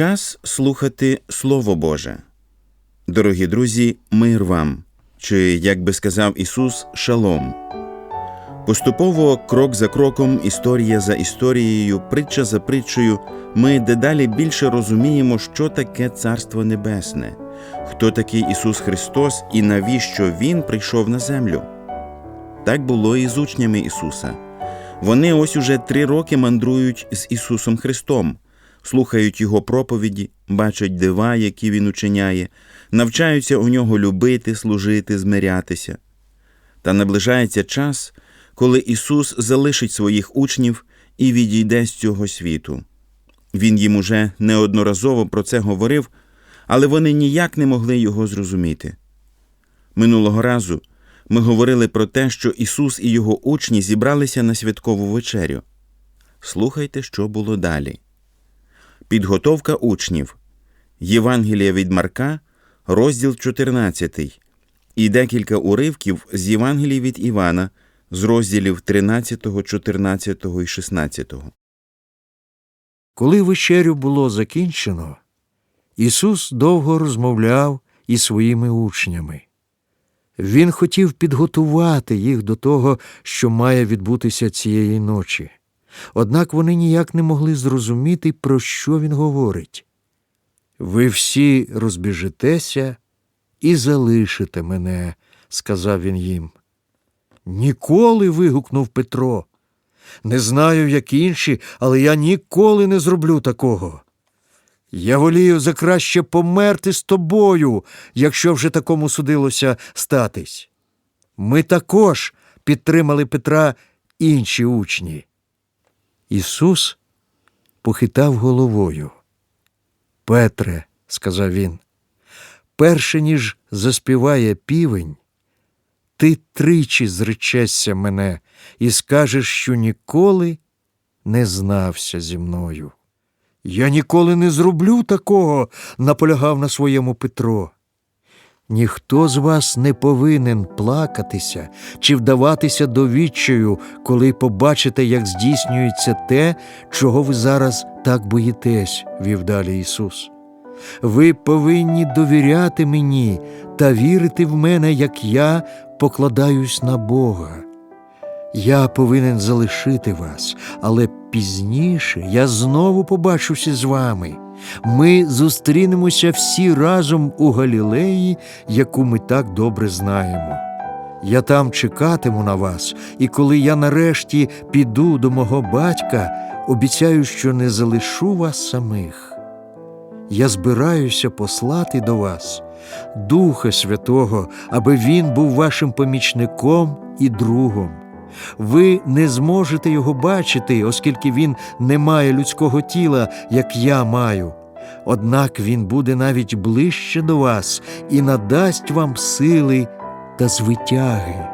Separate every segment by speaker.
Speaker 1: Час слухати Слово Боже. Дорогі друзі, мир вам, чи, як би сказав Ісус, шалом. Поступово, крок за кроком, історія за історією, притча за притчею, ми дедалі більше розуміємо, що таке Царство Небесне, хто такий Ісус Христос і навіщо Він прийшов на землю. Так було і з учнями Ісуса. Вони ось уже три роки мандрують з Ісусом Христом, слухають Його проповіді, бачать дива, які Він учиняє, навчаються у нього любити, служити, змирятися. Та наближається час, коли Ісус залишить своїх учнів і відійде з цього світу. Він їм уже неодноразово про це говорив, але вони ніяк не могли його зрозуміти. Минулого разу ми говорили про те, що Ісус і його учні зібралися на святкову вечерю. Слухайте, що було далі. Підготовка учнів. Євангелія від Марка, розділ 14, і декілька уривків з Євангелії від Івана з розділів 13, 14 і 16.
Speaker 2: Коли вечерю було закінчено, Ісус довго розмовляв із своїми учнями. Він хотів підготувати їх до того, що має відбутися цієї ночі. Однак вони ніяк не могли зрозуміти, про що він говорить. Ви всі розбіжетеся і залишите мене, сказав він їм. Ніколи. вигукнув Петро. Не знаю, як інші, але я ніколи не зроблю такого. Я волію за краще померти з тобою, якщо вже такому судилося статись. Ми також підтримали Петра інші учні. Ісус похитав головою. Петре, сказав він, перше ніж заспіває півень, ти тричі зречешся мене і скажеш, що ніколи не знався зі мною. Я ніколи не зроблю такого, наполягав на своєму Петро. Ніхто з вас не повинен плакатися чи вдаватися до відчаю, коли побачите, як здійснюється те, чого ви зараз так боїтесь, вів далі Ісус. Ви повинні довіряти мені та вірити в мене, як я покладаюсь на Бога. Я повинен залишити вас, але пізніше я знову побачуся з вами. Ми зустрінемося всі разом у Галілеї, яку ми так добре знаємо. Я там чекатиму на вас, і коли я нарешті піду до мого батька, обіцяю, що не залишу вас самих. Я збираюся послати до вас Духа Святого, аби Він був вашим помічником і другом. Ви не зможете його бачити, оскільки він не має людського тіла, як я маю. Однак він буде навіть ближче до вас і надасть вам сили та звитяги.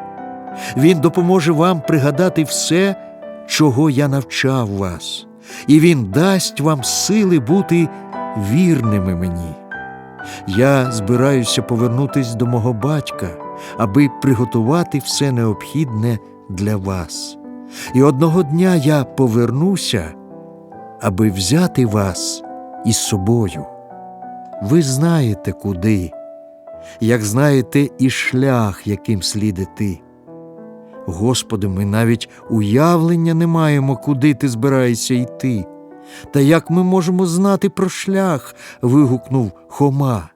Speaker 2: Він допоможе вам пригадати все, чого я навчав вас, і він дасть вам сили бути вірними мені. Я збираюся повернутись до мого батька, аби приготувати все необхідне для вас. І одного дня я повернуся, аби взяти вас із собою. Ви знаєте куди, як знаєте і шлях, яким слід іти. Господи, ми навіть уявлення не маємо, куди ти збираєшся йти. Та як ми можемо знати про шлях? вигукнув Хома.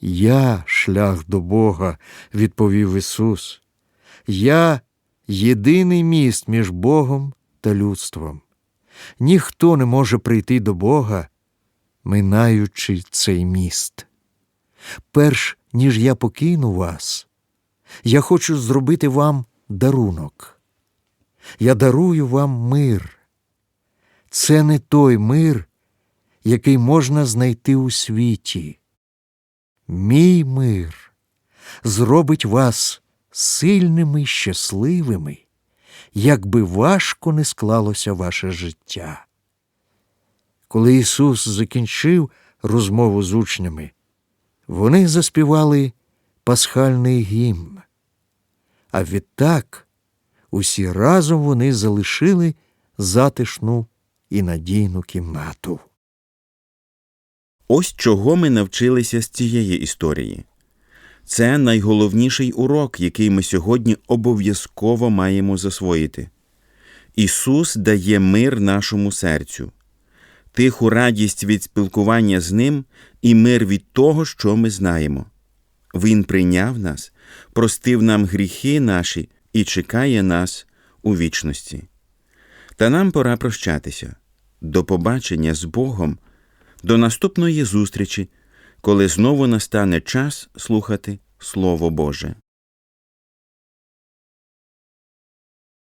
Speaker 2: Я шлях до Бога, відповів Ісус. Я єдиний міст між Богом та людством. Ніхто не може прийти до Бога, минаючи цей міст. Перш ніж я покину вас, я хочу зробити вам дарунок. Я дарую вам мир. Це не той мир, який можна знайти у світі. Мій мир зробить вас сильними й щасливими, якби важко не склалося ваше життя. Коли Ісус закінчив розмову з учнями, вони заспівали пасхальний гімн, а відтак усі разом вони залишили затишну і надійну кімнату.
Speaker 1: Ось чого ми навчилися з цієї історії. Це найголовніший урок, який ми сьогодні обов'язково маємо засвоїти. Ісус дає мир нашому серцю, тиху радість від спілкування з Ним і мир від того, що ми знаємо. Він прийняв нас, простив нам гріхи наші і чекає нас у вічності. Та нам пора прощатися. До побачення з Богом, до наступної зустрічі, коли знову настане час слухати Слово Боже.